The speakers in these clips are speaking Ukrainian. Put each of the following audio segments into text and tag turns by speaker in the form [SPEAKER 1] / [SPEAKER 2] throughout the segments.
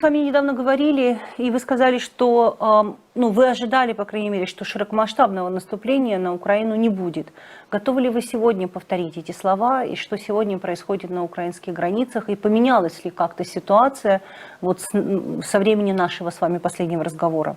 [SPEAKER 1] с вами недавно говорили, и вы сказали, что ну, вы ожидали, по крайней мере, что широкомасштабного наступления на Украину не будет. Готовы ли вы сегодня повторить эти слова, и что сегодня происходит на украинских границах, и поменялась ли как-то ситуация вот с- со времени нашего с вами последнего разговора?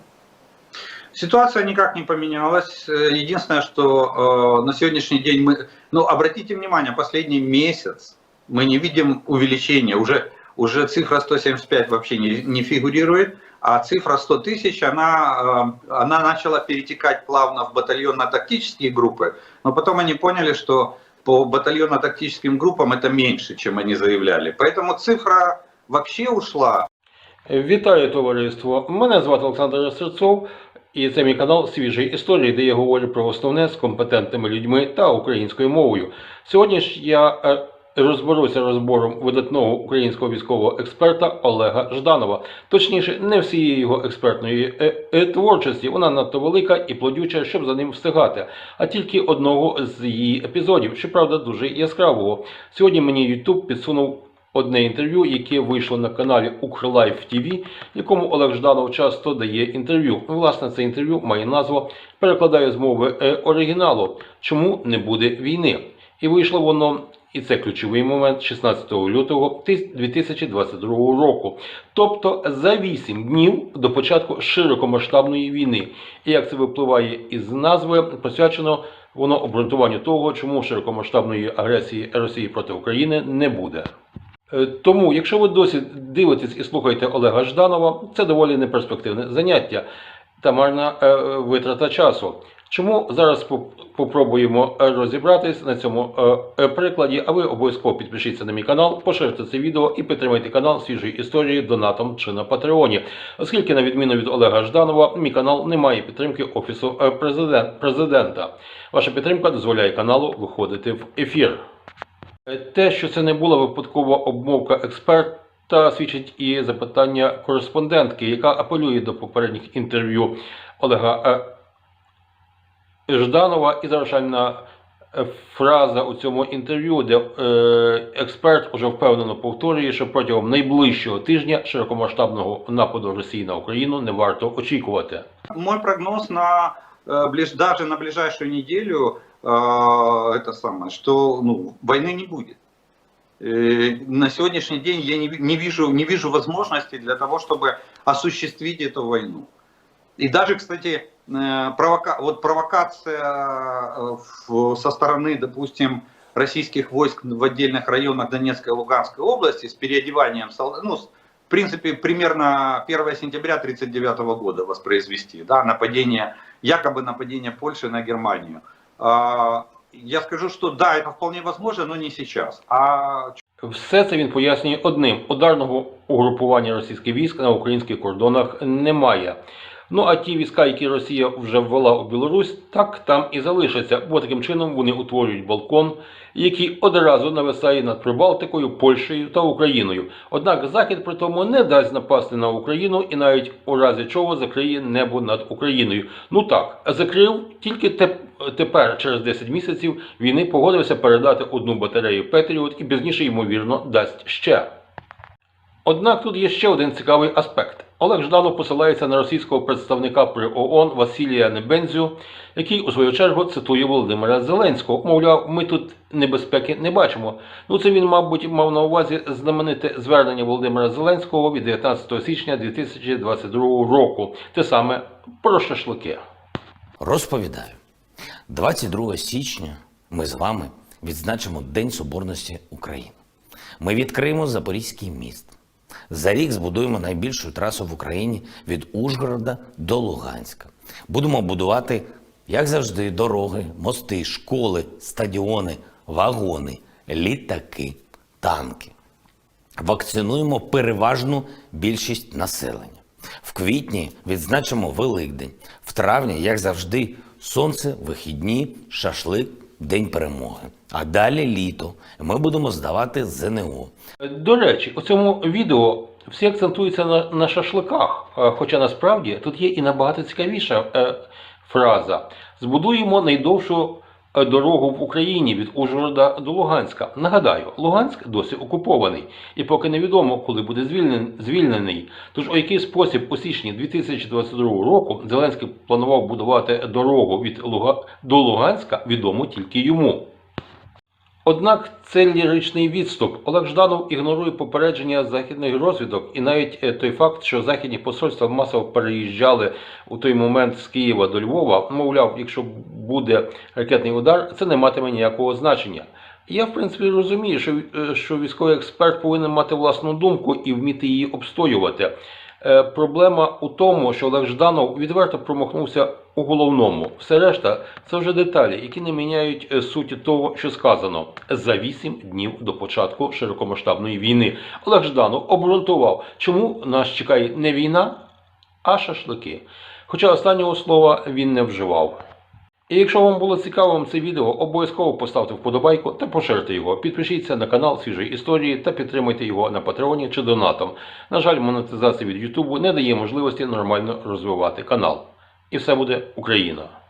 [SPEAKER 2] Ситуация никак не поменялась. Э, Единственное, что э, на сегодняшний день мы... Ну, обратите внимание, последний месяц мы не видим увеличения. Уже, уже цифра 175 вообще не, не фигурирует, а цифра 100 тысяч, она, э, она начала перетекать плавно в батальонно-тактические группы, но потом они поняли, что по батальонно-тактическим группам это меньше, чем они заявляли. Поэтому цифра вообще ушла.
[SPEAKER 3] Вітаю товариство! Мене звати Олександр Серцов, і це мій канал Свіжі історії, де я говорю про основне з компетентними людьми та українською мовою. Сьогодні ж я е, розберуся розбором видатного українського військового експерта Олега Жданова. Точніше, не всієї його експертної е, е, творчості. Вона надто велика і плодюча, щоб за ним встигати, а тільки одного з її епізодів, щоправда, дуже яскравого. Сьогодні мені YouTube підсунув одне інтерв'ю, яке вийшло на каналі Укрлайф ТВ, якому Олег Жданов часто дає інтерв'ю. Власне, це інтерв'ю має назву перекладаю з мови е, оригіналу Чому не буде війни? І вийшло воно. І це ключовий момент 16 лютого 2022 року, тобто за 8 днів до початку широкомасштабної війни. І як це випливає із назви, посвячено воно обґрунтуванню того, чому широкомасштабної агресії Росії проти України не буде. Е, Тому, якщо ви досі дивитесь і слухаєте Олега Жданова, це доволі неперспективне заняття та марна е, витрата часу. Чому зараз попробуємо е, розібратись на цьому е, е, прикладі, а ви обов'язково підпишіться на мій канал, поширте це відео і підтримайте канал свіжої історії донатом чи на Патреоні. Оскільки, на відміну від Олега Жданова, мій канал не має підтримки Офісу президента. Ваша підтримка дозволяє каналу виходити в ефір. Те, що це не була випадкова обмовка експерта, свідчить і запитання кореспондентки, яка апелює до попередніх інтерв'ю Олега Жданова і завершальна е, фраза у цьому інтерв'ю, де е, експерт уже впевнено повторює, що протягом найближчого тижня широкомасштабного нападу Росії на Україну не варто очікувати.
[SPEAKER 2] Мой прогноз на э, ближ- даже на ближайшую неделю э, это самое, что ну, войны не будет. Э, На сегодняшний день я не, ви- не вижу не вижу возможности для того, чтобы осуществить эту войну. И даже, кстати, э, провока, вот провокация э, в- со стороны, допустим, российских войск в отдельных районах Донецкой и Луганской области с переодеванием солдат, ну, с- в принципе, примерно 1 сентября 1939 года воспроизвести, да, нападение, якобы нападение Польши на Германию. А, Я скажу, что да, это вполне возможно, но не сейчас. А
[SPEAKER 3] Все це він пояснює одним: ударного угрупування російських військ на українських кордонах немає. Ну а ті війська, які Росія вже ввела у Білорусь, так там і залишаться, бо таким чином вони утворюють балкон, який одразу нависає над Прибалтикою, Польщею та Україною. Однак Захід при тому не дасть напасти на Україну і навіть у разі чого закриє небо над Україною. Ну так, закрив тільки те- тепер, через 10 місяців, війни погодився передати одну батарею Петріот і пізніше, ймовірно, дасть ще. Однак тут є ще один цікавий аспект. Олег Жданов посилається на російського представника при ООН Василія Небензю, який у свою чергу цитує Володимира Зеленського. Мовляв, ми тут небезпеки не бачимо. Ну це він, мабуть, мав на увазі знамените звернення Володимира Зеленського від 19 січня 2022 року. Те саме про шашлики.
[SPEAKER 4] Розповідаю, 22 січня ми з вами відзначимо День Соборності України. Ми відкриємо Запорізький міст. За рік збудуємо найбільшу трасу в Україні від Ужгорода до Луганська. Будемо будувати, як завжди, дороги, мости, школи, стадіони, вагони, літаки, танки. Вакцинуємо переважну більшість населення. В квітні відзначимо Великдень. В травні, як завжди, сонце, вихідні, шашлик, День перемоги. А далі літо. Ми будемо здавати ЗНО.
[SPEAKER 3] До речі, у цьому відео всі акцентуються на, на шашликах, Е, хоча насправді тут є і набагато цікавіша е, фраза. Збудуємо найдовшу дорогу в Україні від Ужгорода до Луганська. Нагадаю, Луганськ досі окупований, і поки невідомо, коли буде звільнений. Тож у який спосіб у січні 2022 року Зеленський планував будувати дорогу від Луга... до Луганська, відомо тільки йому. Однак це ліричний відступ. Олег Жданов ігнорує попередження західних розвідок, і навіть е, той факт, що західні посольства масово переїжджали у той момент з Києва до Львова, мовляв, якщо буде ракетний удар, це не матиме ніякого значення. Я, в принципі, розумію, що, е, що військовий експерт повинен мати власну думку і вміти її обстоювати. Е, Проблема у тому, що Олег Жданов відверто промахнувся у головному. Все решта це вже деталі, які не міняють е, суті того, що сказано за 8 днів до початку широкомасштабної війни. Олег Жданов обґрунтував, чому нас чекає не війна, а шашлики. Хоча останнього слова він не вживав. І якщо вам було цікавим це відео, обов'язково поставте вподобайку та поширте його. Підпишіться на канал свіжої історії та підтримайте його на Патреоні чи донатом. На жаль, монетизація від Ютубу не дає можливості нормально розвивати канал. І все буде Україна!